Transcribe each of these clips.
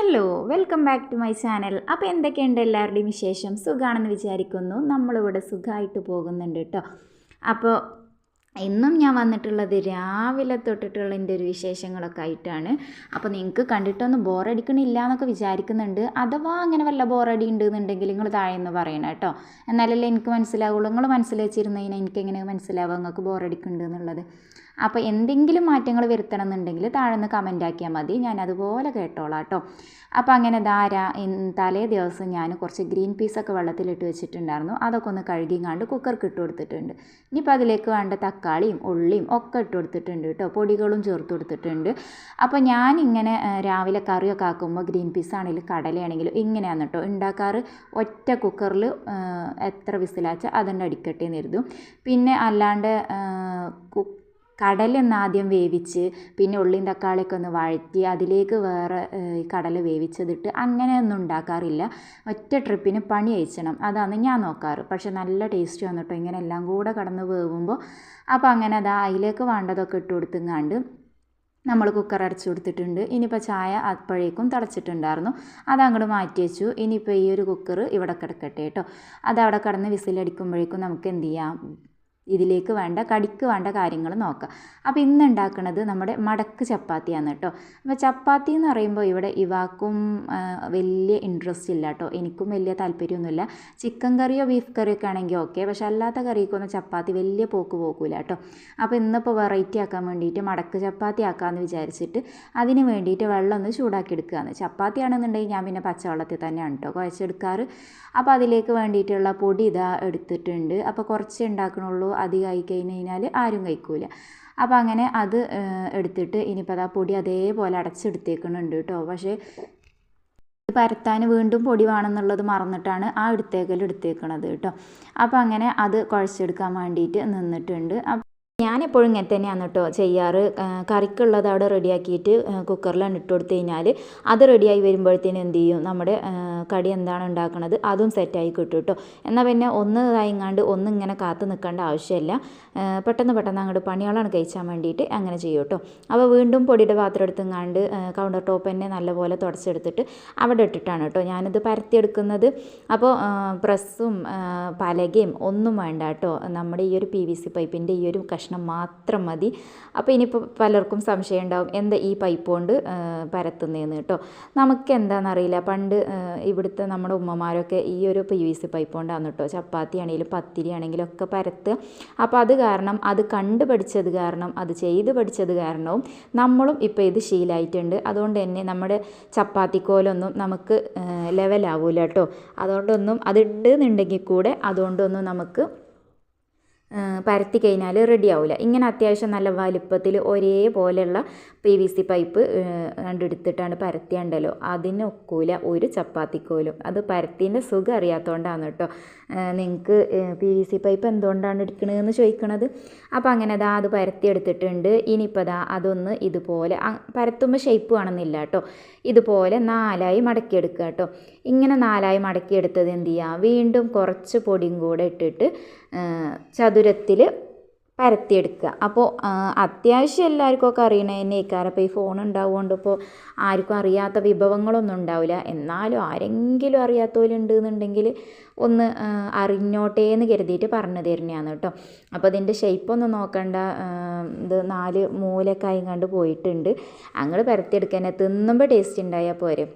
Hello welcome back to my channel. അപ്പോൾ എന്തൊക്കെയുണ്ട് എല്ലാവരുടെയും വിശേഷം? സുഖമാണെന്ന് വിചാരിക്കുന്നു. നമ്മളിവിടെ സുഖമായിട്ട് പോകുന്നുണ്ട് കേട്ടോ. അപ്പോൾ ഇന്നും ഞാൻ വന്നിട്ടുള്ളത് രാവിലെ തൊട്ടിട്ടുള്ള എന്റെ ഒരു വിശേഷങ്ങളൊക്കെ ആയിട്ടാണ്. അപ്പോൾ നിങ്ങൾക്ക് കണ്ടിട്ടൊന്നും ബോറടിക്കണില്ല എന്നൊക്കെ വിചാരിക്കുന്നുണ്ട്. അഥവാ അങ്ങനെ വല്ല ബോറടി ഉണ്ടെന്നുണ്ടെങ്കിൽ നിങ്ങൾ താഴെന്ന് പറയണം കേട്ടോ. എന്നാലല്ലേ എനിക്ക് മനസ്സിലാവുള്ളൂ. നിങ്ങൾ മനസ്സിൽ വെച്ചിരുന്നു കഴിഞ്ഞാൽ എനിക്ക് എങ്ങനെ മനസ്സിലാവുക നിങ്ങൾക്ക് ബോറടിക്കുന്നുണ്ട് എന്നുള്ളത്. അപ്പോൾ എന്തെങ്കിലും മാറ്റങ്ങൾ വരുത്തണം എന്നുണ്ടെങ്കിൽ താഴെ നിന്ന് കമന്റ് ആക്കിയാൽ മതി. ഞാൻ അതുപോലെ കേട്ടോളാം കേട്ടോ അപ്പോൾ അങ്ങനെ ധാര തലേ ദിവസം ഞാൻ കുറച്ച് ഗ്രീൻ പീസൊക്കെ വെള്ളത്തിലിട്ട് വെച്ചിട്ടുണ്ടായിരുന്നു. അതൊക്കെ ഒന്ന് കഴുകിങ്ങാണ്ട് കുക്കർക്ക് ഇട്ട് കൊടുത്തിട്ടുണ്ട്. ഇനിയിപ്പോൾ അതിലേക്ക് വേണ്ട തക്കാളിയും ഉള്ളിയും ഒക്കെ ഇട്ട് കൊടുത്തിട്ടുണ്ട് കേട്ടോ. പൊടികളും ചേർത്ത് കൊടുത്തിട്ടുണ്ട്. അപ്പോൾ ഞാൻ ഇങ്ങനെ രാവിലെ കറിയൊക്കെ ആക്കുമ്പോൾ ഗ്രീൻ പീസ് ആണെങ്കിലും കടലയാണെങ്കിലും ഇങ്ങനെയാണ് കേട്ടോ ഉണ്ടാക്കാറ്. ഒറ്റ കുക്കറിൽ എത്ര വിസിലാച്ചാൽ അതുകൊണ്ട് അടിക്കട്ടെ എന്ന് പിന്നെ അല്ലാണ്ട് കു കടലൊന്ന് ആദ്യം വേവിച്ച് പിന്നെ ഉള്ളിയും തക്കാളിയൊക്കെ ഒന്ന് വഴറ്റി അതിലേക്ക് വേറെ കടല വേവിച്ചതിട്ട് അങ്ങനെയൊന്നും ഉണ്ടാക്കാറില്ല. ഒറ്റ ട്രിപ്പിന് പണി അയച്ചണം. അതാണ് ഞാൻ നോക്കാറ്. പക്ഷെ നല്ല ടേസ്റ്റ് വന്നിട്ടോ. ഇങ്ങനെ എല്ലാം കൂടെ കടന്ന് വേവുമ്പോൾ അപ്പോൾ അങ്ങനെ അതാ അതിലേക്ക് വേണ്ടതൊക്കെ ഇട്ട് കൊടുത്തുങ്ങാണ്ട് നമ്മൾ കുക്കർ അടച്ചു കൊടുത്തിട്ടുണ്ട്. ഇനിയിപ്പോൾ ചായ അപ്പോഴേക്കും തിളച്ചിട്ടുണ്ടായിരുന്നു. അതങ്ങോട്ട് മാറ്റി വെച്ചു. ഇനിയിപ്പോൾ ഈ ഒരു കുക്കർ ഇവിടെ കിടക്കട്ടെ കേട്ടോ അത് അവിടെ കിടന്ന് വിസിലടിക്കുമ്പോഴേക്കും നമുക്ക് എന്ത് ചെയ്യാം? ഇതിലേക്ക് വേണ്ട കടിക്ക് വേണ്ട കാര്യങ്ങൾ നോക്കാം. അപ്പോൾ ഇന്ന് ഉണ്ടാക്കുന്നത് നമ്മുടെ മടക്ക് ചപ്പാത്തിയാണ് കേട്ടോ അപ്പോൾ ചപ്പാത്തി എന്ന് പറയുമ്പോൾ ഇവിടെ ഇവാക്കും വലിയ ഇൻട്രസ്റ്റ് ഇല്ല കേട്ടോ എനിക്കും വലിയ താല്പര്യമൊന്നുമില്ല. ചിക്കൻ കറിയോ ബീഫ് കറിയോ ഒക്കെ ആണെങ്കിൽ ഓക്കെ പക്ഷെ അല്ലാത്ത കറിക്കൊന്നും ചപ്പാത്തി വലിയ പോക്ക് പോകില്ല കേട്ടോ അപ്പോൾ ഇന്നിപ്പോൾ വെറൈറ്റി ആക്കാൻ വേണ്ടിയിട്ട് മടക്ക് ചപ്പാത്തി ആക്കാമെന്ന് വിചാരിച്ചിട്ട് അതിന് വേണ്ടിയിട്ട് വെള്ളം ഒന്ന് ചൂടാക്കി എടുക്കുകയാണ് ചപ്പാത്തി ആണെന്നുണ്ടെങ്കിൽ ഞാൻ പിന്നെ പച്ചവെള്ളത്തിൽ തന്നെയാണ് കേട്ടോ കുഴച്ചെടുക്കാറ്. അപ്പോൾ അതിലേക്ക് വേണ്ടിയിട്ടുള്ള പൊടി ഇതാ എടുത്തിട്ടുണ്ട്. അപ്പോൾ കുറച്ച് ഉണ്ടാക്കണുള്ളൂ. അധികമായി കഴിഞ്ഞ് കഴിഞ്ഞാൽ ആരും കഴിക്കൂല. അപ്പോൾ അങ്ങനെ അത് എടുത്തിട്ട് ഇനിയിപ്പോൾ അതാ പൊടി അതേപോലെ അടച്ചെടുത്തേക്കുന്നുണ്ട് കേട്ടോ. പക്ഷേ പരത്താൻ വീണ്ടും പൊടി വേണമെന്നുള്ളത് മറന്നിട്ടാണ് ആ എടുത്തേക്കൽ എടുത്തേക്കണത് കേട്ടോ. അപ്പോൾ അങ്ങനെ അത് കുഴച്ചെടുക്കാൻ വേണ്ടിയിട്ട് നിന്നിട്ടുണ്ട്. ഞാനെപ്പോഴും ഇങ്ങനെ തന്നെയാണ് കേട്ടോ ചെയ്യാറ്. കറിക്കുള്ളത് അവിടെ റെഡിയാക്കിയിട്ട് കുക്കറിലാണ് ഇട്ട് കൊടുത്തു കഴിഞ്ഞാൽ അത് റെഡിയായി വരുമ്പോഴത്തേനും എന്ത് ചെയ്യും? നമ്മുടെ കടി എന്താണ് ഉണ്ടാക്കുന്നത് അതും സെറ്റായി കിട്ടും കേട്ടോ. എന്നാൽ പിന്നെ ഒന്ന് ഇതായിങ്ങാണ്ട് ഒന്ന് ഇങ്ങനെ കാത്തു നിൽക്കേണ്ട ആവശ്യമില്ല. പെട്ടെന്ന് പെട്ടെന്ന് അങ്ങോട്ട് പണികളാണ് കഴിച്ചാൻ വേണ്ടിയിട്ട് അങ്ങനെ ചെയ്യും കേട്ടോ. അപ്പോൾ വീണ്ടും പൊടിയുടെ പാത്രം എടുത്തുങ്ങാണ്ട് കൗണ്ടർ ടോപ്പ് തന്നെ നല്ലപോലെ തുടച്ചെടുത്തിട്ട് അവിടെ ഇട്ടിട്ടാണ് കേട്ടോ ഞാനിത് പരത്തിയെടുക്കുന്നത്. അപ്പോൾ പ്രസ്സും പലകയും ഒന്നും വേണ്ട കേട്ടോ. നമ്മുടെ ഈ ഒരു പി വി സി പൈപ്പിന്റെ ഈ ഒരു കഷ്ണം കഷ്ണം മാത്രം മതി. അപ്പോൾ ഇനിയിപ്പോൾ പലർക്കും സംശയം ഉണ്ടാവും എന്താ ഈ പൈപ്പ് കൊണ്ട് പരത്തുന്നതെന്ന് കേട്ടോ നമുക്ക് എന്താണെന്നറിയില്ല പണ്ട് ഇവിടുത്തെ നമ്മുടെ ഉമ്മമാരൊക്കെ ഈ ഒരു പി വി സി പൈപ്പ് കൊണ്ടാണ് കേട്ടോ ചപ്പാത്തി ആണെങ്കിലും പത്തിരി ആണെങ്കിലും ഒക്കെ പരത്തുക അപ്പോൾ അത് കാരണം അത് കണ്ട് പഠിച്ചത് കാരണം അത് ചെയ്ത് പഠിച്ചത് കാരണവും നമ്മളും ഇപ്പോൾ ഇത് ശീലമായിട്ടുണ്ട് അതുകൊണ്ട് തന്നെ നമ്മുടെ ചപ്പാത്തിക്കോലൊന്നും നമുക്ക് ലെവലാവൂല കേട്ടോ അതുകൊണ്ടൊന്നും അതുണ്ട് എന്നുണ്ടെങ്കിൽ കൂടെ അതുകൊണ്ടൊന്നും നമുക്ക് പരത്തി കഴിഞ്ഞാൽ റെഡി ആവില്ല ഇങ്ങനെ അത്യാവശ്യം നല്ല വലുപ്പത്തിൽ ഒരേപോലെയുള്ള പി വി സി പൈപ്പ് കണ്ടെടുത്തിട്ടാണ് പരത്തിയുണ്ടല്ലോ. അതിനൊക്കൂല ഒരു ചപ്പാത്തിക്കോലും. അത് പരത്തിന്റെ സുഖം അറിയാത്തതുകൊണ്ടാണ് കേട്ടോ നിങ്ങൾക്ക് പി വി സി പൈപ്പ് എന്തുകൊണ്ടാണ് എടുക്കണതെന്ന് ചോദിക്കണത്. അപ്പോൾ അങ്ങനെ അതാ അത് പരത്തി എടുത്തിട്ടുണ്ട്. ഇനിയിപ്പോൾ അതാ അതൊന്ന് ഇതുപോലെ പരത്തുമ്പോൾ ഷേപ്പ് വേണമെന്നില്ല കേട്ടോ. ഇതുപോലെ നാലായി മടക്കിയെടുക്കുക കേട്ടോ. ഇങ്ങനെ നാലായി മടക്കിയെടുത്തത് എന്ത് ചെയ്യുക വീണ്ടും കുറച്ച് പൊടിയും കൂടെ ഇട്ടിട്ട് ചതുരത്തിൽ പരത്തിയെടുക്കുക. അപ്പോൾ അത്യാവശ്യം എല്ലാവർക്കും ഒക്കെ അറിയണ തന്നെയായിരിക്കും ഇപ്പോൾ ഈ ഫോൺ ഉണ്ടാവുകൊണ്ട് ഇപ്പോൾ ആർക്കും അറിയാത്ത വിഭവങ്ങളൊന്നും ഉണ്ടാവില്ല. എന്നാലും ആരെങ്കിലും അറിയാത്തവരുണ്ട് എന്നുണ്ടെങ്കിൽ ഒന്ന് അറിഞ്ഞോട്ടെ എന്ന് കരുതിയിട്ട് പറഞ്ഞു തരുന്നതാണ് കേട്ടോ. അപ്പോൾ ഇതിന്റെ ഷേപ്പൊന്ന് നോക്കണ്ട. ഇത് നാല് മൂലക്കായും കണ്ട് പോയിട്ടുണ്ട്. അങ്ങോട്ട് പരത്തിയെടുക്കാൻ തിന്നുമ്പോൾ ടേസ്റ്റ് ഉണ്ടായാൽ പോരെ.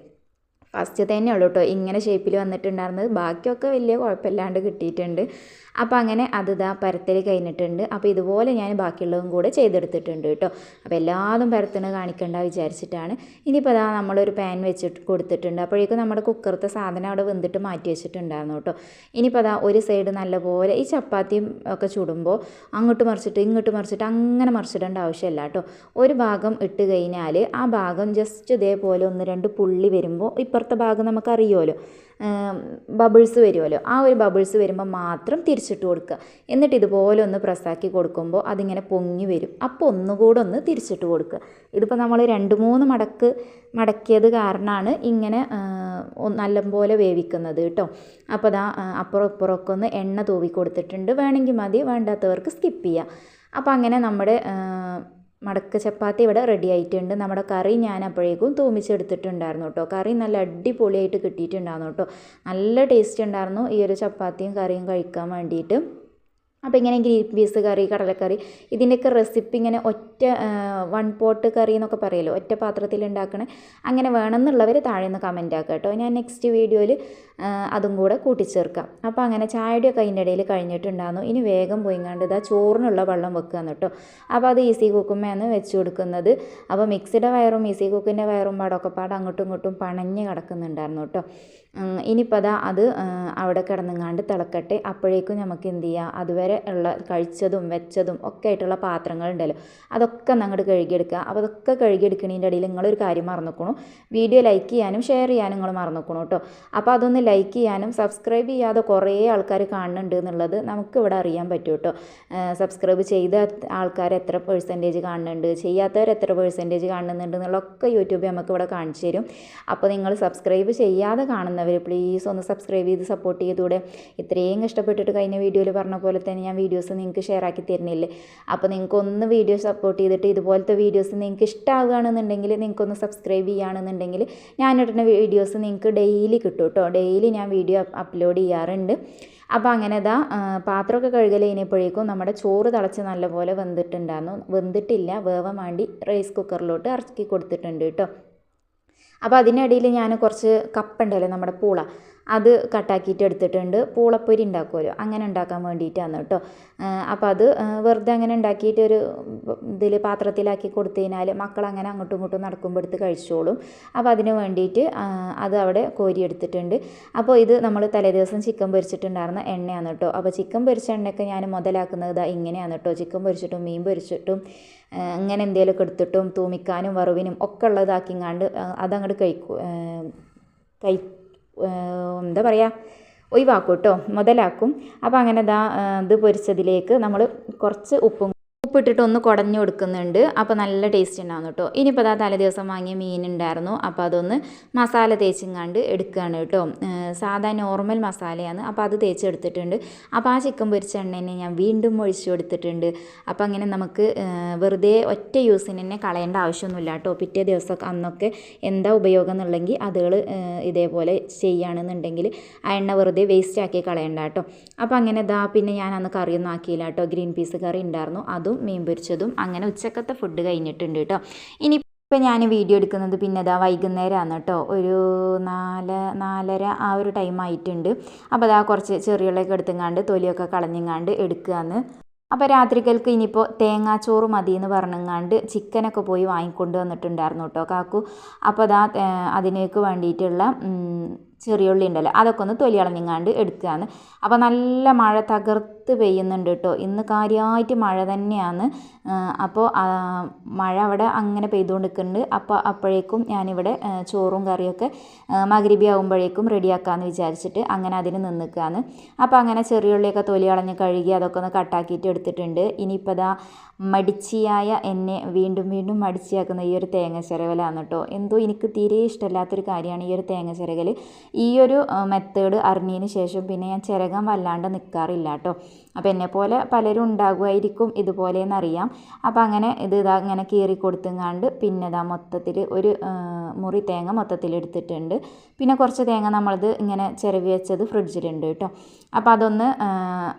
ഫസ്റ്റ് തന്നെ ഉള്ളൂ കേട്ടോ ഇങ്ങനെ ഷേപ്പിൽ വന്നിട്ടുണ്ടായിരുന്നത്. ബാക്കിയൊക്കെ വലിയ കുഴപ്പമില്ലാണ്ട് കിട്ടിയിട്ടുണ്ട്. അപ്പോൾ അങ്ങനെ അത് ഇതാ പരത്തൽ കഴിഞ്ഞിട്ടുണ്ട്. അപ്പോൾ ഇതുപോലെ ഞാൻ ബാക്കിയുള്ളതും കൂടെ ചെയ്തെടുത്തിട്ടുണ്ട് കേട്ടോ അപ്പോൾ എല്ലാതും പരത്തിന് കാണിക്കണ്ട വിചാരിച്ചിട്ടാണ്. ഇനിയിപ്പോൾ അതാ നമ്മളൊരു പാൻ വെച്ചിട്ട് കൊടുത്തിട്ടുണ്ട്. അപ്പോഴേക്കും നമ്മുടെ കുക്കറത്തെ സാധനം അവിടെ വെന്തിട്ട് മാറ്റി വെച്ചിട്ടുണ്ടായിരുന്നു കേട്ടോ ഇനിയിപ്പോൾ അതാ ഒരു സൈഡ് നല്ലപോലെ ഈ ചപ്പാത്തിയും ഒക്കെ ചുടുമ്പോൾ അങ്ങോട്ട് മറിച്ചിട്ട് ഇങ്ങോട്ട് മറിച്ചിട്ട് അങ്ങനെ മറിച്ചിടേണ്ട ആവശ്യമില്ല കേട്ടോ ഒരു ഭാഗം ഇട്ട് കഴിഞ്ഞാൽ ആ ഭാഗം ജസ്റ്റ് ഇതേപോലെ ഒന്ന് രണ്ട് പുള്ളി വരുമ്പോൾ ഇപ്പുറത്തെ ഭാഗം നമുക്കറിയുമല്ലോ. ബബിൾസ് വരുമല്ലോ. ആ ഒരു ബബിൾസ് വരുമ്പോൾ മാത്രം തിരിച്ചിട്ട് കൊടുക്കുക. എന്നിട്ട് ഇതുപോലെ ഒന്ന് പ്രസ്സാക്കി കൊടുക്കുമ്പോൾ അതിങ്ങനെ പൊങ്ങി വരും. അപ്പോൾ ഒന്നുകൂടെ ഒന്ന് തിരിച്ചിട്ട് കൊടുക്കുക. ഇതിപ്പോൾ നമ്മൾ രണ്ട് മൂന്ന് മടക്ക് മടക്കിയത് കാരണമാണ് ഇങ്ങനെ നല്ലപോലെ വേവിക്കുന്നത് കേട്ടോ. അപ്പോൾ അതാ അപ്പുറം ഇപ്പുറമൊക്കെ ഒന്ന് എണ്ണ തൂവി കൊടുത്തിട്ടുണ്ട് വേണമെങ്കിൽ മതി വേണ്ടാത്തവർക്ക് സ്കിപ്പ് ചെയ്യാം. അപ്പോൾ അങ്ങനെ നമ്മുടെ മടക്ക ചപ്പാത്തി ഇവിടെ റെഡി ആയിട്ടുണ്ട്. നമ്മുടെ കറി ഞാൻ അപ്പോഴേക്കും തൂമിച്ചെടുത്തിട്ടുണ്ടായിരുന്നു കേട്ടോ. കറി നല്ല അടിപൊളിയായിട്ട് കിട്ടിയിട്ടുണ്ടായിരുന്നു കേട്ടോ. നല്ല ടേസ്റ്റ് ഉണ്ടായിരുന്നു ഈ ഒരു ചപ്പാത്തിയും കറിയും കഴിക്കാൻ വേണ്ടിയിട്ട്. അപ്പോൾ ഇങ്ങനെ ഗ്രീൻ പീസ് കറി കടലക്കറി ഇതിന്റെയൊക്കെ റെസിപ്പി ഇങ്ങനെ ഒറ്റ വൺ പോട്ട് കറി എന്നൊക്കെ പറയുമല്ലോ ഒറ്റ പാത്രത്തിൽ ഉണ്ടാക്കണേ. അങ്ങനെ വേണമെന്നുള്ളവർ താഴെ നിന്ന് കമന്റ് ആക്കുക കേട്ടോ. ഞാൻ നെക്സ്റ്റ് വീഡിയോയിൽ അതും കൂടെ കൂട്ടിച്ചേർക്കാം. അപ്പോൾ അങ്ങനെ ചായയുടെയൊക്കെ അതിന്റെ ഇടയിൽ കഴിഞ്ഞിട്ടുണ്ടായിരുന്നു. ഇനി വേഗം പോയിങ്ങാണ്ട് ഇതാ ചോറിനുള്ള വെള്ളം വെക്കുകയെന്ന് കേട്ടോ. അപ്പോൾ അത് ഈസി കുക്കുമ്മയാണ് വെച്ച് കൊടുക്കുന്നത്. അപ്പോൾ മിക്സിയുടെ വയറും ഈസി കുക്കിന്റെ വയറും പാടൊക്കെ പാട് അങ്ങോട്ടും ഇങ്ങോട്ടും പണഞ്ഞ് കിടക്കുന്നുണ്ടായിരുന്നു കേട്ടോ. ഇനിയിപ്പോൾ അതാ അത് അവിടെ കിടന്നുങ്ങാണ്ട് തിളക്കട്ടെ. അപ്പോഴേക്കും നമുക്ക് എന്ത് ചെയ്യാം? അതുവരെ ഉള്ള കഴിച്ചതും വെച്ചതും ഒക്കെ ആയിട്ടുള്ള പാത്രങ്ങളുണ്ടല്ലോ അതൊക്കെ അങ്ങോട്ട് കഴുകിയെടുക്കുക. അപ്പോൾ അതൊക്കെ കഴുകിയെടുക്കണതിന്റെ ഇടയിൽ നിങ്ങളൊരു കാര്യം മറന്നുക്കണു. വീഡിയോ ലൈക്ക് ചെയ്യാനും ഷെയർ ചെയ്യാനും നിങ്ങൾ മറന്നുക്കണു കേട്ടോ. അപ്പോൾ അതൊന്ന് ലൈക്ക് ചെയ്യാനും സബ്സ്ക്രൈബ് ചെയ്യാതെ കുറേ ആൾക്കാർ കാണുന്നുണ്ട് എന്നുള്ളത് നമുക്ക് ഇവിടെ അറിയാൻ പറ്റും കേട്ടോ. സബ്സ്ക്രൈബ് ചെയ്ത ആൾക്കാർ എത്ര പേഴ്സന്റേജ് കാണുന്നുണ്ട്? ചെയ്യാത്തവർ എത്ര പേഴ്സന്റേജ് കാണുന്നുണ്ട്? എന്നുള്ളതൊക്കെ യൂട്യൂബ് നമുക്ക് ഇവിടെ കാണിച്ചു തരും. അപ്പോൾ നിങ്ങൾ സബ്സ്ക്രൈബ് ചെയ്യാതെ കാണുന്നവർ പ്ലീസ് ഒന്ന് സബ്സ്ക്രൈബ് ചെയ്ത് സപ്പോർട്ട് ചെയ്തൂടെ ഇത്രയും കഷ്ടപ്പെട്ടിട്ട് കഴിഞ്ഞ വീഡിയോയിൽ പറഞ്ഞ പോലെ തന്നെ ഞാൻ വീഡിയോസ് നിങ്ങൾക്ക് ഷെയർ ആക്കി തരുന്നില്ലേ? അപ്പോൾ നിങ്ങൾക്ക് ഒന്ന് വീഡിയോ സപ്പോർട്ട് ചെയ്തിട്ട് ഇതുപോലത്തെ വീഡിയോസ് നിങ്ങൾക്ക് ഇഷ്ടമാവുകയാണെന്നുണ്ടെങ്കിൽ നിങ്ങൾക്കൊന്ന് സബ്സ്ക്രൈബ് ചെയ്യുകയാണെന്നുണ്ടെങ്കിൽ ഞാനിടുന്ന വീഡിയോസ് നിങ്ങൾക്ക് ഡെയിലി കിട്ടും കേട്ടോ ഡെയിലി ഞാൻ വീഡിയോ അപ്ലോഡ് ചെയ്യാറുണ്ട്. അപ്പോൾ അങ്ങനെ ഇതാ പാത്രമൊക്കെ കഴുകൽ കഴിഞ്ഞപ്പോഴേക്കും നമ്മുടെ ചോറ് തിളച്ച് നല്ലപോലെ വെന്തിട്ടുണ്ടായിരുന്നു വെന്തിട്ടില്ല വേവാൻ വേണ്ടി റൈസ് കുക്കറിലോട്ട് ഇറക്കി കൊടുത്തിട്ടുണ്ട് കേട്ടോ അപ്പോൾ അതിനിടയിൽ ഞാൻ കുറച്ച് കപ്പുണ്ടല്ലോ നമ്മുടെ പൂള. അത് കട്ടാക്കിയിട്ട് എടുത്തിട്ടുണ്ട്. പൂളപ്പൊരി ഉണ്ടാക്കുമല്ലോ. അങ്ങനെ ഉണ്ടാക്കാൻ വേണ്ടിയിട്ടാണ് കേട്ടോ. അപ്പോൾ അത് വെറുതെ അങ്ങനെ ഉണ്ടാക്കിയിട്ട് ഒരു ഇതിൽ പാത്രത്തിലാക്കി കൊടുത്തു കഴിഞ്ഞാൽ മക്കൾ അങ്ങനെ അങ്ങോട്ടും ഇങ്ങോട്ടും നടക്കുമ്പോൾ എടുത്ത് കഴിച്ചോളും. അപ്പോൾ അതിന് വേണ്ടിയിട്ട് അത് അവിടെ കോരി എടുത്തിട്ടുണ്ട്. അപ്പോൾ ഇത് നമ്മൾ തലേദിവസം ചിക്കൻ പൊരിച്ചിട്ടുണ്ടായിരുന്ന എണ്ണയാണ് കേട്ടോ. അപ്പോൾ ചിക്കൻ പൊരിച്ച എണ്ണയൊക്കെ ഞാൻ മുതലാക്കുന്നത് ഇതാ ഇങ്ങനെയാണ് കേട്ടോ. ചിക്കൻ പൊരിച്ചിട്ടും മീൻ പൊരിച്ചിട്ടും അങ്ങനെ എന്തെങ്കിലുമൊക്കെ എടുത്തിട്ടും തൂമിക്കാനും വറുവിനും ഒക്കെ ഉള്ളതാക്കിങ്ങാണ്ട് അതങ്ങോട്ട് കഴിക്കും കഴി എന്താ പറയുക ഒഴിവാക്കും കേട്ടോ മുതലാക്കും. അപ്പോൾ അങ്ങനെ ദാ ഇത് പൊരിച്ചതിലേക്ക് നമ്മൾ കുറച്ച് ഉപ്പും ഉപ്പിട്ടിട്ട് ഒന്ന് കുടഞ്ഞു കൊടുക്കുന്നുണ്ട്. അപ്പോൾ നല്ല ടേസ്റ്റ് ഉണ്ടാവും കേട്ടോ ഇനിയിപ്പോൾ അതാ തലേ ദിവസം വാങ്ങിയ മീൻ ഉണ്ടായിരുന്നു അപ്പോൾ അതൊന്ന് മസാല തേച്ചിങ്ങാണ്ട് എടുക്കുകയാണ് കേട്ടോ സാധാ നോർമൽ മസാലയാണ്. അപ്പോൾ അത് തേച്ചെടുത്തിട്ടുണ്ട്. അപ്പോൾ ആ ചിക്കൻ പൊരിച്ച എണ്ണനെ ഞാൻ വീണ്ടും ഒഴിച്ചു കൊടുത്തിട്ടുണ്ട്. അപ്പോൾ അങ്ങനെ നമുക്ക് വെറുതെ ഒറ്റ യൂസിന് തന്നെ കളയേണ്ട ആവശ്യമൊന്നുമില്ല കേട്ടോ പിറ്റേ ദിവസം അന്നൊക്കെ എന്താ ഉപയോഗം എന്നുള്ളെങ്കിൽ അതുകൾ ഇതേപോലെ ചെയ്യുകയാണെന്നുണ്ടെങ്കിൽ ആ എണ്ണ വെറുതെ വേസ്റ്റ് ആക്കി കളയണ്ട കേട്ടോ അപ്പോൾ അങ്ങനെ ഇതാ പിന്നെ ഞാൻ അന്ന് കറിയൊന്നും ആക്കിയില്ല കേട്ടോ ഗ്രീൻ പീസ് കറി ഉണ്ടായിരുന്നു അതും മീൻ പൊരിച്ചതും അങ്ങനെ ഉച്ചക്കത്തെ ഫുഡ് കഴിഞ്ഞിട്ടുണ്ട് കേട്ടോ ഇനി ഇപ്പം ഞാൻ വീഡിയോ എടുക്കുന്നത് പിന്നെ അതാ വൈകുന്നേരമാണ് കേട്ടോ ഒരു നാല് നാലര ആ ഒരു ടൈം ആയിട്ടുണ്ട്. അപ്പോൾ അതാ കുറച്ച് ചെറിയുള്ളൊക്കെ എടുത്തുങ്ങാണ്ട് തൊലിയൊക്കെ കളഞ്ഞിങ്ങാണ്ട് എടുക്കുകയെന്ന് അപ്പോൾ രാത്രികൾക്ക് ഇനിയിപ്പോൾ തേങ്ങാച്ചോറ് മതി എന്ന് പറഞ്ഞങ്ങാണ്ട് ചിക്കനൊക്കെ പോയി വാങ്ങിക്കൊണ്ട് വന്നിട്ടുണ്ടായിരുന്നു കേട്ടോ കാക്കു. അപ്പോൾ അതാ അതിനേക്ക് വേണ്ടിയിട്ടുള്ള ചെറിയുള്ളി ഉണ്ടല്ലോ അതൊക്കെ ഒന്ന് തൊലി കളഞ്ഞിങ്ങാണ്ട് എടുക്കുകയാണ് അപ്പോൾ നല്ല മഴ തകർത്ത് പെയ്യുന്നുണ്ട് കേട്ടോ. ഇന്ന് കാര്യമായിട്ട് മഴ തന്നെയാണ്. അപ്പോൾ മഴ അവിടെ അങ്ങനെ പെയ്തുകൊണ്ടിരിക്കുന്നുണ്ട്. അപ്പോൾ അപ്പോഴേക്കും ഞാനിവിടെ ചോറും കറിയൊക്കെ മകരിബി ആകുമ്പോഴേക്കും റെഡിയാക്കാമെന്ന് വിചാരിച്ചിട്ട് അങ്ങനെ അതിന് നിന്നിക്കുകയാണ് അപ്പോൾ അങ്ങനെ ചെറിയുള്ളിയൊക്കെ തൊലി കളഞ്ഞ് കഴുകി അതൊക്കെ ഒന്ന് കട്ടാക്കിയിട്ട് എടുത്തിട്ടുണ്ട്. ഇനിയിപ്പോൾ ഇതാ മടിച്ചിയായ എന്നെ വീണ്ടും വീണ്ടും മടിച്ചിയാക്കുന്ന ഈ ഒരു തേങ്ങ ചിരവലാണ് കേട്ടോ. എന്തോ എനിക്ക് തീരെ ഇഷ്ടമില്ലാത്തൊരു കാര്യമാണ് ഈ ഒരു തേങ്ങ ചിരകൽ ഈ ഒരു മെത്തേഡ് അറിഞ്ഞതിന് ശേഷം പിന്നെ ഞാൻ ചിരകാൻ വല്ലാണ്ട് നിൽക്കാറില്ല കേട്ടോ. അപ്പോൾ എന്നെപ്പോലെ പലരും ഉണ്ടാകുമായിരിക്കും ഇതുപോലെ എന്നറിയാം. അപ്പോൾ അങ്ങനെ ഇത് ഇതാ ഇങ്ങനെ കീറി കൊടുത്തുങ്ങാണ്ട് പിന്നെ ഇതാ മൊത്തത്തിൽ ഒരു മുറി തേങ്ങ മൊത്തത്തിൽ എടുത്തിട്ടുണ്ട്. പിന്നെ കുറച്ച് തേങ്ങ നമ്മളത് ഇങ്ങനെ ചിരവി വെച്ചത് ഫ്രിഡ്ജിലുണ്ട് കേട്ടോ. അപ്പോൾ അതൊന്ന്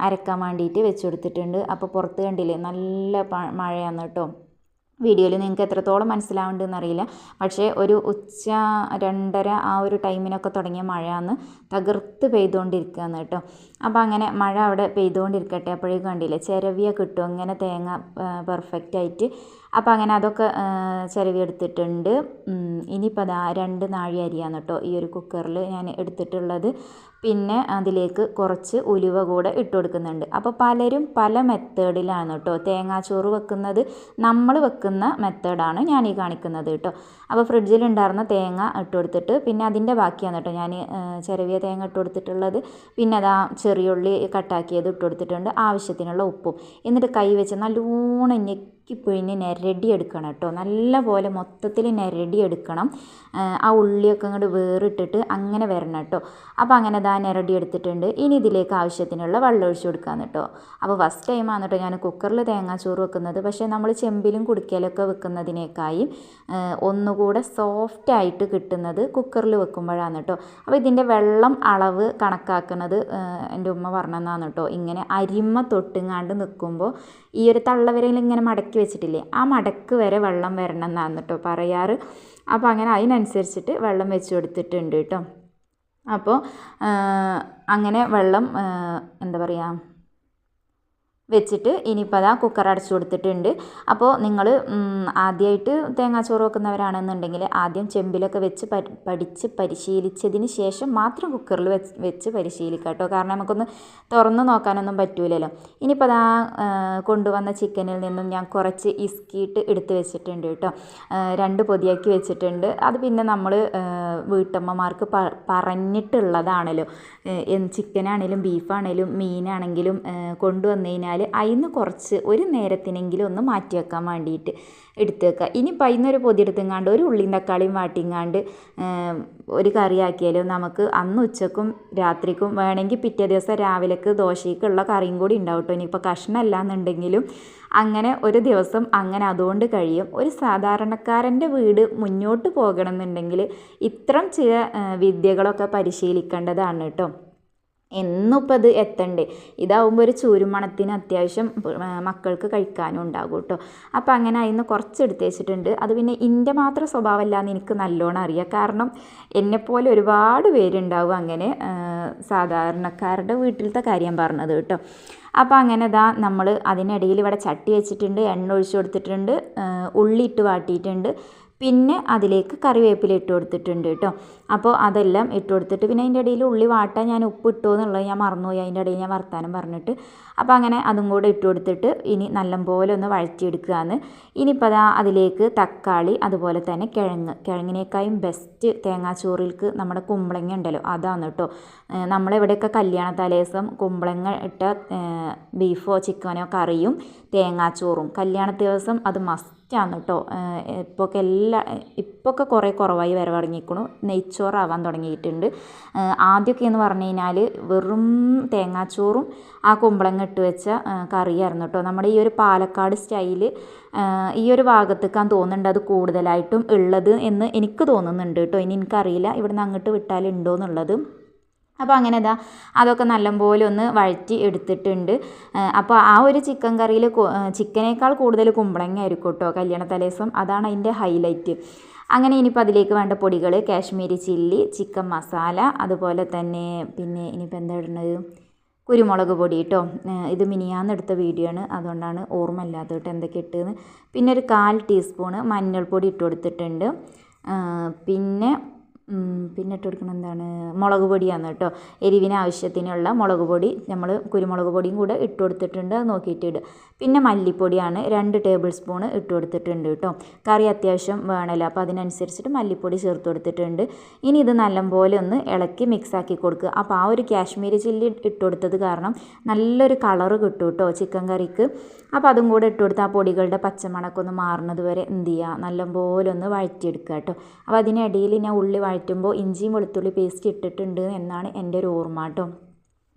അരക്കാൻ വേണ്ടിയിട്ട് വെച്ച് കൊടുത്തിട്ടുണ്ട്. അപ്പോൾ പുറത്ത് കണ്ടില്ലേ നല്ല മഴയാണ് കേട്ടോ. വീഡിയോയിൽ നിങ്ങൾക്ക് എത്രത്തോളം മനസ്സിലാവുന്നുണ്ടെന്ന് അറിയില്ല പക്ഷേ ഒരു ഉച്ച രണ്ടര ആ ഒരു ടൈമിനൊക്കെ തുടങ്ങിയ മഴയാണ് തകർത്ത് പെയ്തുകൊണ്ടിരിക്കുകയാണ് കേട്ടോ. അപ്പോൾ അങ്ങനെ മഴ അവിടെ പെയ്തുകൊണ്ടിരിക്കട്ടെ. അപ്പോഴേക്കും കണ്ടില്ലേ ചിരവിയ കിട്ടും. അങ്ങനെ തേങ്ങ പെർഫെക്റ്റ് ആയിട്ട് അപ്പോൾ അങ്ങനെ അതൊക്കെ ചിരവിയെടുത്തിട്ടുണ്ട്. ഇനിയിപ്പോൾ അതാ രണ്ട് നാഴി അരിയാണ് കേട്ടോ ഈ ഒരു കുക്കറിൽ ഞാൻ എടുത്തിട്ടുള്ളത്. പിന്നെ അതിലേക്ക് കുറച്ച് ഉലുവ കൂടെ ഇട്ട് കൊടുക്കുന്നുണ്ട്. അപ്പോൾ പലരും പല മെത്തേഡിലാണ് കേട്ടോ തേങ്ങാച്ചോറ് വെക്കുന്നത്. നമ്മൾ വെക്കുന്ന മെത്തേഡാണ് ഞാൻ ഈ കാണിക്കുന്നത് കേട്ടോ അപ്പോൾ ഫ്രിഡ്ജിലുണ്ടായിരുന്ന തേങ്ങ ഇട്ട് കൊടുത്തിട്ട് പിന്നെ അതിന്റെ ബാക്കിയാണ് കേട്ടോ ഞാൻ ചിരവിയ തേങ്ങ ഇട്ട് കൊടുത്തിട്ടുള്ളത്. പിന്നെ അതാ ചെറിയുള്ളി കട്ടാക്കിയത് ഇട്ട് കൊടുത്തിട്ടുണ്ട്. ആവശ്യത്തിനുള്ള ഉപ്പും. എന്നിട്ട് കൈ വെച്ച് നല്ലോണം ഞെക്കി മുക്കിപ്പിഴിഞ്ഞ് ഞെരടി എടുക്കണം കേട്ടോ. നല്ല പോലെ മൊത്തത്തിൽ ഞെരടി എടുക്കണം. ആ ഉള്ളിയൊക്കെ അങ്ങോട്ട് വേറിട്ടിട്ട് അങ്ങനെ വരണം കേട്ടോ അപ്പോൾ അങ്ങനെ ദാ നിരടി എടുത്തിട്ടുണ്ട്. ഇനി ഇതിലേക്ക് ആവശ്യത്തിനുള്ള വെള്ളം ഒഴിച്ച് കൊടുക്കാന്ന് കേട്ടോ അപ്പോൾ ഫസ്റ്റ് ടൈമാണ് കേട്ടോ ഞാൻ കുക്കറിൽ തേങ്ങാച്ചോറ് വെക്കുന്നത്. പക്ഷേ നമ്മൾ ചെമ്പിലും കുടിക്കലൊക്കെ വെക്കുന്നതിനേക്കായി ഒന്നുകൂടെ സോഫ്റ്റ് ആയിട്ട് കിട്ടുന്നത് കുക്കറിൽ വെക്കുമ്പോഴാണ് കേട്ടോ അപ്പോൾ ഇതിന്റെ വെള്ളം അളവ് കണക്കാക്കുന്നത് എന്റെ ഉമ്മ പറഞ്ഞതാണ് കേട്ടോ ഇങ്ങനെ അരിമ തൊട്ടുങ്ങാണ്ട് നിൽക്കുമ്പോൾ ഈ ഒരു തള്ളവരയിൽ ഇങ്ങനെ മടക്കി വെച്ചിട്ടില്ലേ ആ മടക്ക് വരെ വെള്ളം വരണം എന്നാണ് കേട്ടോ പറയാറ്. അപ്പോൾ അങ്ങനെ അതിനനുസരിച്ചിട്ട് വെള്ളം വെച്ച് കൊടുത്തിട്ടുണ്ട് കേട്ടോ. അപ്പോൾ അങ്ങനെ വെള്ളം എന്താ പറയുക വെച്ചിട്ട് ഇനിയിപ്പോൾ അതാ കുക്കർ അടച്ചു കൊടുത്തിട്ടുണ്ട്. അപ്പോൾ നിങ്ങൾ ആദ്യമായിട്ട് തേങ്ങാച്ചോറ് വെക്കുന്നവരാണെന്നുണ്ടെങ്കിൽ ആദ്യം ചെമ്പിലൊക്കെ വെച്ച് പഠിച്ച് പരിശീലിച്ചതിന് ശേഷം മാത്രം കുക്കറിൽ വെച്ച് വെച്ച് പരിശീലിക്കുക കേട്ടോ. കാരണം നമുക്കൊന്ന് തുറന്ന് നോക്കാനൊന്നും പറ്റൂലല്ലോ. ഇനിയിപ്പോൾ അതാ കൊണ്ടുവന്ന ചിക്കനിൽ നിന്നും ഞാൻ കുറച്ച് ഇസ്കിയിട്ട് എടുത്ത് വെച്ചിട്ടുണ്ട് കേട്ടോ. രണ്ട് പൊതിയാക്കി വെച്ചിട്ടുണ്ട്. അത് പിന്നെ നമ്മൾ വീട്ടമ്മമാർക്ക് പറഞ്ഞിട്ടുള്ളതാണല്ലോ. ചിക്കനാണേലും ബീഫാണേലും മീനാണെങ്കിലും കൊണ്ടുവന്നു കഴിഞ്ഞാൽ അതിന് കുറച്ച് ഒരു നേരത്തിനെങ്കിലും ഒന്ന് മാറ്റി വെക്കാൻ വേണ്ടിയിട്ട് എടുത്ത് വെക്കുക ഇനിയിപ്പോൾ പൊതി എടുത്തെങ്ങാണ്ട് ഒരു ഉള്ളിയും തക്കാളിയും വാട്ടിങ്ങാണ്ട് ഒരു കറിയാക്കിയാലും നമുക്ക് അന്ന് ഉച്ചക്കും രാത്രിക്കും വേണമെങ്കിൽ പിറ്റേ ദിവസം രാവിലേക്ക് ദോശയ്ക്കുള്ള കറിയും കൂടി ഉണ്ടാവും കേട്ടോ ഇനിയിപ്പോൾ കഷ്ണമല്ല എന്നുണ്ടെങ്കിലും അങ്ങനെ ഒരു ദിവസം അങ്ങനെ അതുകൊണ്ട് കഴിയും. ഒരു സാധാരണക്കാരന്റെ വീട് മുന്നോട്ട് പോകണമെന്നുണ്ടെങ്കിൽ ഇത്തരം ചില വിദ്യകളൊക്കെ പരിശീലിക്കേണ്ടതാണ് കേട്ടോ എന്നിപ്പോൾ അത് എത്തണ്ടേ? ഇതാവുമ്പോൾ ഒരു ചൂരുമണത്തിന് അത്യാവശ്യം മക്കൾക്ക് കഴിക്കാനും ഉണ്ടാകും കേട്ടോ അപ്പം അങ്ങനെ അതിൽ നിന്ന് കുറച്ച് എടുത്ത് വെച്ചിട്ടുണ്ട്. അത് പിന്നെ എന്റെ മാത്രം സ്വഭാവമല്ല എന്ന് എനിക്ക് നല്ലോണം അറിയാം. കാരണം എന്നെപ്പോലെ ഒരുപാട് പേരുണ്ടാവും അങ്ങനെ സാധാരണക്കാരുടെ വീട്ടിലത്തെ കാര്യം പറഞ്ഞത് കേട്ടോ. അപ്പോൾ അങ്ങനെ ഇതാ നമ്മൾ അതിനിടയിൽ ഇവിടെ ചട്ടി വെച്ചിട്ടുണ്ട് എണ്ണ ഒഴിച്ചു കൊടുത്തിട്ടുണ്ട് ഉള്ളി ഇട്ട് വാട്ടിയിട്ടുണ്ട്. പിന്നെ അതിലേക്ക് കറിവേപ്പില ഇട്ട് കൊടുത്തിട്ടുണ്ട് കേട്ടോ. അപ്പോൾ അതെല്ലാം ഇട്ട് കൊടുത്തിട്ട് പിന്നെ അതിന്റെ ഇടയിൽ ഉള്ളി വാട്ടാൻ ഞാൻ ഉപ്പ് ഇട്ടോ എന്നുള്ളത് ഞാൻ മറന്നുപോയി. അതിന്റെ ഇടയിൽ ഞാൻ വർത്താനം പറഞ്ഞിട്ട്. അപ്പോൾ അങ്ങനെ അതും കൂടെ ഇട്ട് കൊടുത്തിട്ട് ഇനി നല്ലപോലെ ഒന്ന് വഴറ്റിയെടുക്കുകയാണ്. ഇനിയിപ്പോൾ അതാ അതിലേക്ക് തക്കാളി അതുപോലെ തന്നെ കിഴങ്ങ്. കിഴങ്ങിനേക്കായും ബെസ്റ്റ് തേങ്ങാച്ചോറിൽക്ക് നമ്മുടെ കുമ്പളങ്ങ ഉണ്ടല്ലോ അതാണ് കേട്ടോ. നമ്മളെവിടെയൊക്കെ കല്യാണ തലേദിവസം കുമ്പളങ്ങ ഇട്ട ബീഫോ ചിക്കനോ കറിയും തേങ്ങാച്ചോറും. കല്യാണ ദിവസം അത് മസ്റ്റ് ആണ് കേട്ടോ. ഇപ്പോഴൊക്കെ എല്ലാ ഇപ്പോഴൊക്കെ കുറേ കുറവായി വരവ് തുടങ്ങിയിരിക്കണു നെയ്ച്ചോറാവാൻ തുടങ്ങിയിട്ടുണ്ട്. ആദ്യമൊക്കെ എന്ന് പറഞ്ഞു കഴിഞ്ഞാൽ വെറും തേങ്ങാച്ചോറും ആ കുമ്പളങ്ങ ഇട്ട് വെച്ച കറിയായിരുന്നു കേട്ടോ. നമ്മുടെ ഈ ഒരു പാലക്കാട് സ്റ്റൈൽ ഈ ഒരു ഭാഗത്തേക്കാൻ തോന്നുന്നുണ്ട് അത് കൂടുതലായിട്ടും ഉള്ളത് എന്ന് എനിക്ക് തോന്നുന്നുണ്ട് കേട്ടോ. ഇനി എനിക്കറിയില്ല ഇവിടുന്ന് അങ്ങോട്ട് വിട്ടാലുണ്ടോ എന്നുള്ളത്. അപ്പോൾ അങ്ങനെ ഇതാ അതൊക്കെ നല്ലപോലെ ഒന്ന് വഴറ്റി എടുത്തിട്ടുണ്ട്. അപ്പോൾ ആ ഒരു ചിക്കൻ കറിയിൽ ചിക്കനേക്കാൾ കൂടുതൽ കുമ്പളങ്ങ ആയിരിക്കും കേട്ടോ കല്യാണ തലേസം അതാണ് അതിന്റെ ഹൈലൈറ്റ്. അങ്ങനെ ഇനിയിപ്പോൾ അതിലേക്ക് വേണ്ട പൊടികൾ കാശ്മീരി ചില്ലി ചിക്കൻ മസാല അതുപോലെ തന്നെ പിന്നെ ഇനിയിപ്പോൾ എന്താ ഇടുന്നത് കുരുമുളക് പൊടി കേട്ടോ. ഇത് മിനിയാന്ന് എടുത്ത വീഡിയോ ആണ്. അതുകൊണ്ടാണ് ഓർമ്മ ഇല്ലാത്ത കേട്ടോ എന്തൊക്കെ ഇട്ടതെന്ന്. പിന്നെ ഒരു കാൽ ടീസ്പൂണ് മഞ്ഞൾപ്പൊടി ഇട്ട് കൊടുത്തിട്ടുണ്ട്. പിന്നെ പിന്നെ ഇട്ട് കൊടുക്കുന്നത് എന്താണ്? മുളക് പൊടിയാണ് കേട്ടോ. എരിവിന് ആവശ്യത്തിനുള്ള മുളക് പൊടി നമ്മൾ കുരുമുളക് പൊടിയും കൂടെ ഇട്ട് കൊടുത്തിട്ടുണ്ട് നോക്കിയിട്ട് ഇടുക. പിന്നെ മല്ലിപ്പൊടിയാണ് രണ്ട് ടേബിൾ സ്പൂണ് ഇട്ട് കൊടുത്തിട്ടുണ്ട് കേട്ടോ. കറി അത്യാവശ്യം വേണമല്ലോ അപ്പോൾ അതിനനുസരിച്ചിട്ട് മല്ലിപ്പൊടി ചേർത്ത് കൊടുത്തിട്ടുണ്ട്. ഇനി ഇത് നല്ലപോലെ ഒന്ന് ഇളക്കി മിക്സാക്കി കൊടുക്കുക. അപ്പോൾ ആ ഒരു കാശ്മീരി ചില്ലി ഇട്ട് കൊടുത്തത് കാരണം നല്ലൊരു കളറ് കിട്ടും കേട്ടോ ചിക്കൻ കറിക്ക്. അപ്പോൾ അതും കൂടെ ഇട്ട് കൊടുത്ത് ആ പൊടികളുടെ പച്ചമണക്കൊന്ന് മാറുന്നത് വരെ എന്ത് ചെയ്യുക? നല്ലപോലെ ഒന്ന് വഴറ്റിയെടുക്കുക കേട്ടോ. അപ്പോൾ അതിനിടയിൽ ഞാൻ ഉള്ളി വഴറ്റുമ്പോൾ ഇഞ്ചിയും വെളുത്തുള്ളി പേസ്റ്റ് ഇട്ടിട്ടുണ്ട് എന്നാണ് എന്റെ ഒരു ഓർമ്മ കേട്ടോ.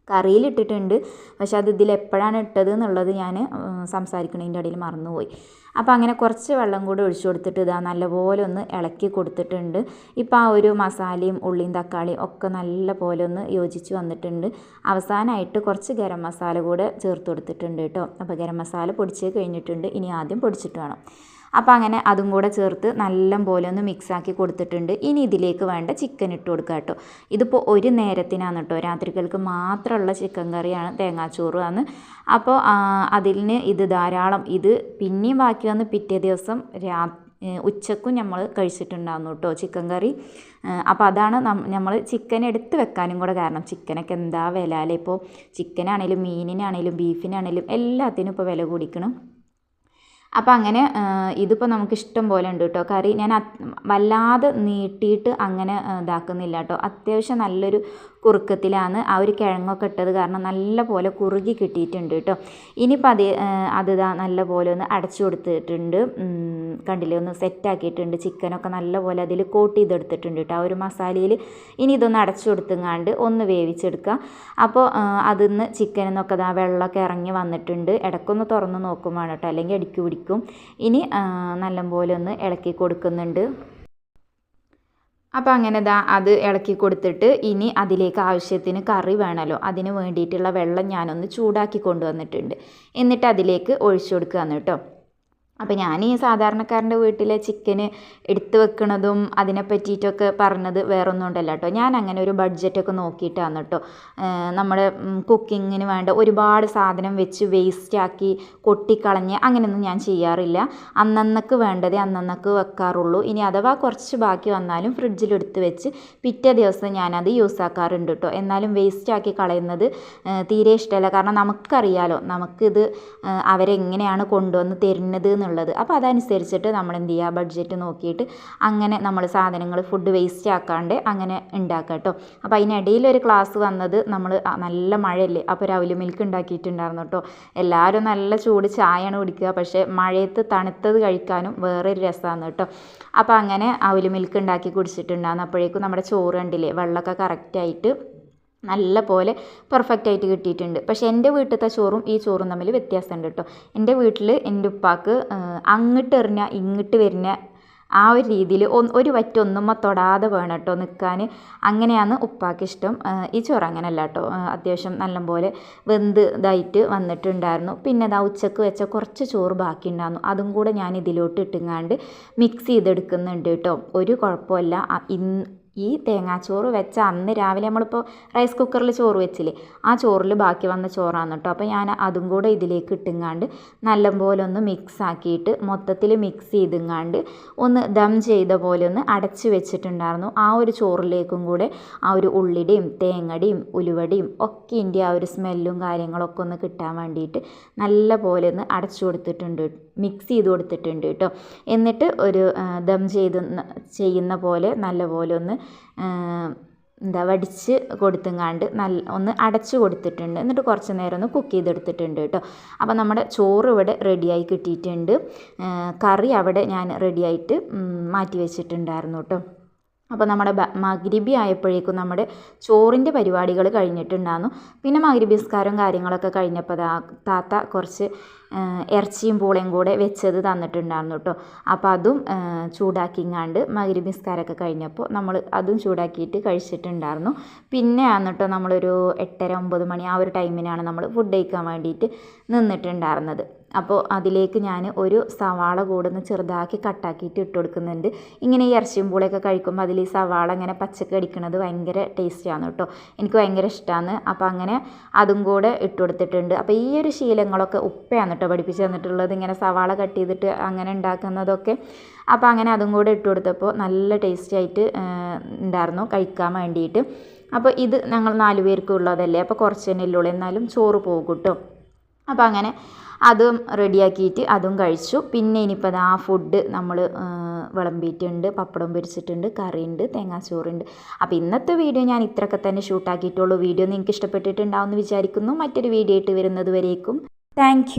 കറിയിൽ ഇട്ടിട്ടുണ്ട് പക്ഷെ അത് ഇതിൽ എപ്പോഴാണ് ഇട്ടത് എന്നുള്ളത് ഞാൻ സംസാരിക്കണതിന്റെ ഇടയിൽ മറന്നുപോയി. അപ്പോൾ അങ്ങനെ കുറച്ച് വെള്ളം കൂടി ഒഴിച്ചു കൊടുത്തിട്ട് ഇതാ നല്ലപോലെ ഒന്ന് ഇളക്കി കൊടുത്തിട്ടുണ്ട്. ഇപ്പോൾ ആ ഒരു മസാലയും ഉള്ളിയും തക്കാളിയും ഒക്കെ നല്ല പോലെ ഒന്ന് യോജിച്ച് വന്നിട്ടുണ്ട്. അവസാനമായിട്ട് കുറച്ച് ഗരം മസാല കൂടെ ചേർത്ത് കൊടുത്തിട്ടുണ്ട് കേട്ടോ. അപ്പോൾ ഗരം മസാല പൊടിച്ച് കഴിഞ്ഞിട്ടുണ്ട്. ഇനി ആദ്യം പൊടിച്ചിട്ട് വേണം. അപ്പോൾ അങ്ങനെ അതും കൂടെ ചേർത്ത് നല്ല പോലെ ഒന്ന് മിക്സാക്കി കൊടുത്തിട്ടുണ്ട്. ഇനി ഇതിലേക്ക് വേണ്ട ചിക്കൻ ഇട്ട് കൊടുക്കുക കേട്ടോ ഇതിപ്പോൾ ഒരു നേരത്തിനാണ് കേട്ടോ രാത്രികൾക്ക് മാത്രമുള്ള ചിക്കൻ കറിയാണ് തേങ്ങാച്ചോറാണ് അപ്പോൾ അതിന് ഇത് ധാരാളം ഇത് പിന്നെയും ബാക്കി വന്ന് പിറ്റേ ദിവസം രാ ഉച്ചക്കും നമ്മൾ കഴിച്ചിട്ടുണ്ടായിരുന്നു കേട്ടോ ചിക്കൻ കറി. അപ്പോൾ അതാണ് നമ്മൾ ചിക്കൻ എടുത്ത് വെക്കാനും കൂടെ കാരണം. ചിക്കനൊക്കെ എന്താ വില? അല്ലേ ഇപ്പോൾ ചിക്കനാണേലും മീനിനാണേലും ബീഫിനാണേലും എല്ലാത്തിനും ഇപ്പോൾ വില കൂടിക്കണം. അപ്പോൾ അങ്ങനെ ഇതിപ്പോൾ നമുക്ക് ഇഷ്ടം പോലെ ഉണ്ട് കേട്ടോ കറി ഞാൻ വല്ലാതെ നീട്ടിയിട്ട് അങ്ങനെ ഇതാക്കുന്നില്ല കേട്ടോ അത്യാവശ്യം നല്ലൊരു കുറുക്കത്തിലാണ് ആ ഒരു കിഴങ്ങൊക്കെ ഇട്ടത്. കാരണം നല്ല പോലെ കുറുകി കിട്ടിയിട്ടുണ്ട് കേട്ടോ. ഇനിയിപ്പോൾ അത് അത് നല്ല പോലെ ഒന്ന് അടച്ചു കൊടുത്തിട്ടുണ്ട്. കണ്ടില്ലേ? ഒന്ന് സെറ്റാക്കിയിട്ടുണ്ട് ചിക്കനൊക്കെ നല്ല പോലെ അതിൽ കോട്ട് ചെയ്തെടുത്തിട്ടുണ്ട് കേട്ടോ. ആ ഒരു മസാലയിൽ ഇനി ഇതൊന്ന് അടച്ചു കൊടുത്തുങ്ങാണ്ട് ഒന്ന് വേവിച്ചെടുക്കുക അപ്പോൾ അതിൽ നിന്ന് ചിക്കനിൽ നിന്നൊക്കെ ഇതാ വെള്ളമൊക്കെ ഇറങ്ങി വന്നിട്ടുണ്ട്. ഇടയ്ക്കൊന്ന് തുറന്ന് നോക്കും വേണം കേട്ടോ. അല്ലെങ്കിൽ അടിക്ക് പിടിക്കും. ഇനി നല്ലപോലെ ഒന്ന് ഇളക്കി കൊടുക്കുന്നുണ്ട്. അപ്പോൾ അങ്ങനെ ദാ അത് ഇളക്കി കൊടുത്തിട്ട് ഇനി അതിലേക്ക് ആവശ്യത്തിന് കറി വേണമല്ലോ അതിന് വേണ്ടിയിട്ടുള്ള വെള്ളം ഞാനൊന്ന് ചൂടാക്കി കൊണ്ടുവന്നിട്ടുണ്ട്. എന്നിട്ട് അതിലേക്ക് ഒഴിച്ചു കൊടുക്കുകയാണ് കേട്ടോ. അപ്പോൾ ഞാൻ ഈ സാധാരണക്കാരന്റെ വീട്ടിലെ ചിക്കന് എടുത്തു വെക്കണതും അതിനെ പറ്റിയിട്ടൊക്കെ പറഞ്ഞത് വേറെ ഒന്നും ഉണ്ടല്ല കേട്ടോ ഞാൻ അങ്ങനെ ഒരു ബഡ്ജറ്റൊക്കെ നോക്കിയിട്ടാണ് കേട്ടോ നമ്മുടെ കുക്കിങ്ങിന് വേണ്ട ഒരുപാട് സാധനം വെച്ച് വേസ്റ്റാക്കി കൊട്ടിക്കളഞ്ഞ് അങ്ങനെയൊന്നും ഞാൻ ചെയ്യാറില്ല. അന്നന്നക്ക് വേണ്ടത് അന്നന്നക്ക് വെക്കാറുള്ളൂ. ഇനി അഥവാ കുറച്ച് ബാക്കി വന്നാലും ഫ്രിഡ്ജിലെടുത്ത് വെച്ച് പിറ്റേ ദിവസം ഞാനത് യൂസ് ആക്കാറുണ്ട് കേട്ടോ എന്നാലും വേസ്റ്റാക്കി കളയുന്നത് തീരെ ഇഷ്ടമല്ല കാരണം നമുക്കറിയാലോ നമുക്കിത് അവരെങ്ങനെയാണ് കൊണ്ടുവന്ന് തരുന്നത് എന്നുള്ളത് അപ്പോൾ അതനുസരിച്ചിട്ട് നമ്മൾ എന്ത് ചെയ്യുക ബഡ്ജറ്റ് നോക്കിയിട്ട് അങ്ങനെ നമ്മൾ സാധനങ്ങൾ ഫുഡ് വേസ്റ്റ് ആക്കാണ്ട് അങ്ങനെ ഉണ്ടാക്കുക കേട്ടോ അപ്പോൾ അതിനിടയിൽ ഒരു ക്ലാസ് വന്നത് നമ്മൾ നല്ല മഴയല്ലേ? അപ്പോൾ രാവിലെ മിൽക്ക് ഉണ്ടാക്കിയിട്ടുണ്ടായിരുന്നു കേട്ടോ എല്ലാവരും നല്ല ചൂട് ചായയാണ് കുടിക്കുക പക്ഷേ മഴയത്ത് തണുത്തത് കഴിക്കാനും വേറൊരു രസമാണ് കേട്ടോ അപ്പോൾ അങ്ങനെ അവൽ മിൽക്ക് ഉണ്ടാക്കി കുടിച്ചിട്ടുണ്ടായിരുന്നു. അപ്പോഴേക്കും നമ്മുടെ ചോറ് കണ്ടില്ലേ? വെള്ളമൊക്കെ കറക്റ്റായിട്ട് നല്ല പോലെ പെർഫെക്റ്റ് ആയിട്ട് കിട്ടിയിട്ടുണ്ട്. പക്ഷേ എന്റെ വീട്ടിലത്തെ ചോറും ഈ ചോറും തമ്മിൽ വ്യത്യാസമുണ്ട് കേട്ടോ. എന്റെ വീട്ടിൽ എന്റെ ഉപ്പാക്ക് അങ്ങോട്ട് എറിഞ്ഞ ഇങ്ങോട്ട് വരുന്ന ആ ഒരു രീതിയിൽ ഒരു വറ്റൊന്നുമ്മ തൊടാതെ വേണം കേട്ടോ നിൽക്കാൻ. അങ്ങനെയാണ് ഉപ്പാക്ക് ഇഷ്ടം. ഈ ചോറ് അങ്ങനെയല്ല കേട്ടോ. അത്യാവശ്യം നല്ലപോലെ വെന്ത് ഇതായിട്ട് വന്നിട്ടുണ്ടായിരുന്നു. പിന്നെ ഇതാ ഉച്ചയ്ക്ക് വെച്ച കുറച്ച് ചോറ് ബാക്കി ഉണ്ടായിരുന്നു അതും കൂടെ ഞാൻ ഇതിലോട്ട് ഇട്ടുങ്ങാണ്ട് മിക്സ് ചെയ്തെടുക്കുന്നുണ്ട് കേട്ടോ. ഒരു കുഴപ്പമില്ല. ഈ തേങ്ങാച്ചോറ് വെച്ച അന്ന് രാവിലെ നമ്മളിപ്പോൾ റൈസ് കുക്കറിൽ ചോറ് വെച്ചില്ലേ ആ ചോറിൽ ബാക്കി വന്ന ചോറാണ് കേട്ടോ അപ്പോൾ ഞാൻ അതും കൂടെ ഇതിലേക്ക് ഇട്ടുങ്ങാണ്ട് നല്ലപോലെ ഒന്ന് മിക്സ് ആക്കിയിട്ട് മൊത്തത്തിൽ മിക്സ് ചെയ്തുങ്ങാണ്ട് ഒന്ന് ദം ചെയ്ത പോലെ ഒന്ന് അടച്ച് വെച്ചിട്ടുണ്ടായിരുന്നു. ആ ഒരു ചോറിലേക്കും കൂടെ ആ ഒരു ഉള്ളിയുടെയും തേങ്ങയുടെയും ഉലുവടിയും ഒക്കെ ഇതിന്റെ ആ ഒരു സ്മെല്ലും കാര്യങ്ങളൊക്കെ ഒന്ന് കിട്ടാൻ വേണ്ടിയിട്ട് നല്ല പോലെ ഒന്ന് അടച്ചു കൊടുത്തിട്ടുണ്ട് മിക്സ് ചെയ്ത് കൊടുത്തിട്ടുണ്ട് കേട്ടോ എന്നിട്ട് ഒരു ദം ചെയ്ത് ചെയ്യുന്ന പോലെ നല്ല പോലെ ഒന്ന് എന്താ വടിച്ച് കൊടുത്തുങ്ങാണ്ട് നല്ല ഒന്ന് അടച്ചു കൊടുത്തിട്ടുണ്ട്. എന്നിട്ട് കുറച്ച് നേരം ഒന്ന് കുക്ക് ചെയ്തെടുത്തിട്ടുണ്ട് കേട്ടോ. അപ്പോൾ നമ്മുടെ ചോറ് ഇവിടെ റെഡിയായി കിട്ടിയിട്ടുണ്ട്. കറി അവിടെ ഞാൻ റെഡിയായിട്ട് മാറ്റി വെച്ചിട്ടുണ്ടായിരുന്നു കേട്ടോ. അപ്പോൾ നമ്മുടെ മഗ്രിബി ആയപ്പോഴേക്കും നമ്മുടെ ചോറിന്റെ പരിപാടികൾ കഴിഞ്ഞിട്ടുണ്ടായിരുന്നു പിന്നെ മഗ്രിബി നിസ്കാരം കാര്യങ്ങളൊക്കെ കഴിഞ്ഞപ്പോൾ താത്ത കുറച്ച് ഇറച്ചിയും പൂളയും കൂടെ വെച്ചത് തന്നിട്ടുണ്ടായിരുന്നു കേട്ടോ. അപ്പോൾ അതും ചൂടാക്കിങ്ങാണ്ട് മഗ്രിബി നിസ്കാരമൊക്കെ കഴിഞ്ഞപ്പോൾ നമ്മൾ അതും ചൂടാക്കിയിട്ട് കഴിച്ചിട്ടുണ്ടായിരുന്നു. പിന്നെ ആന്നിട്ടോ നമ്മളൊരു എട്ടര ഒമ്പത് മണി ആ ഒരു ടൈമിനാണ് നമ്മൾ ഫുഡ് കഴിക്കാൻ വേണ്ടിയിട്ട് നിന്നിട്ടുണ്ടായിരുന്നത്. അപ്പോൾ അതിലേക്ക് ഞാൻ ഒരു സവാള കൂടുന്ന ചെറുതാക്കി കട്ടാക്കിയിട്ട് ഇട്ട് കൊടുക്കുന്നുണ്ട്. ഇങ്ങനെ ഈ ഇറച്ചിയും പൂളയൊക്കെ കഴിക്കുമ്പോൾ അതിൽ ഈ സവാള അങ്ങനെ പച്ചക്ക് അടിക്കുന്നത് ഭയങ്കര ടേസ്റ്റിയാണ് കേട്ടോ. എനിക്ക് ഭയങ്കര ഇഷ്ടമാണ് അപ്പോൾ അങ്ങനെ അതും കൂടെ ഇട്ട് കൊടുത്തിട്ടുണ്ട്. അപ്പോൾ ഈ ഒരു ശീലങ്ങളൊക്കെ ഉപ്പയാണ് കേട്ടോ പഠിപ്പിച്ച് തന്നിട്ടുള്ളത്. ഇങ്ങനെ സവാള കട്ട് ചെയ്തിട്ട് അങ്ങനെ ഉണ്ടാക്കുന്നതൊക്കെ. അപ്പോൾ അങ്ങനെ അതും കൂടെ ഇട്ട് കൊടുത്തപ്പോൾ നല്ല ടേസ്റ്റി ആയിട്ട് ഉണ്ടായിരുന്നു കഴിക്കാൻ വേണ്ടിയിട്ട്. അപ്പോൾ ഇത് ഞങ്ങൾ നാലുപേർക്കുള്ളതല്ലേ പേർക്ക് അപ്പോൾ കുറച്ച് തന്നെ ഉള്ളൂ എന്നാലും ചോറ് പോകും കേട്ടോ. അപ്പോൾ അങ്ങനെ അതും റെഡിയാക്കിയിട്ട് അതും കഴിച്ചു. പിന്നെ ഇനിയിപ്പോൾ ആ ഫുഡ് നമ്മൾ വിളമ്പിയിട്ടുണ്ട് പപ്പടം പൊരിച്ചിട്ടുണ്ട് കറിയുണ്ട് തേങ്ങാച്ചോറുണ്ട്. അപ്പോൾ ഇന്നത്തെ വീഡിയോ ഞാൻ ഇത്രയൊക്കെ തന്നെ ഷൂട്ടാക്കിയിട്ടുള്ളൂ വീഡിയോ നിങ്ങൾക്ക് ഇഷ്ടപ്പെട്ടിട്ടുണ്ടാവുമെന്ന് വിചാരിക്കുന്നു. മറ്റൊരു വീഡിയോ ആയിട്ട് വരുന്നത് വരേക്കും. താങ്ക്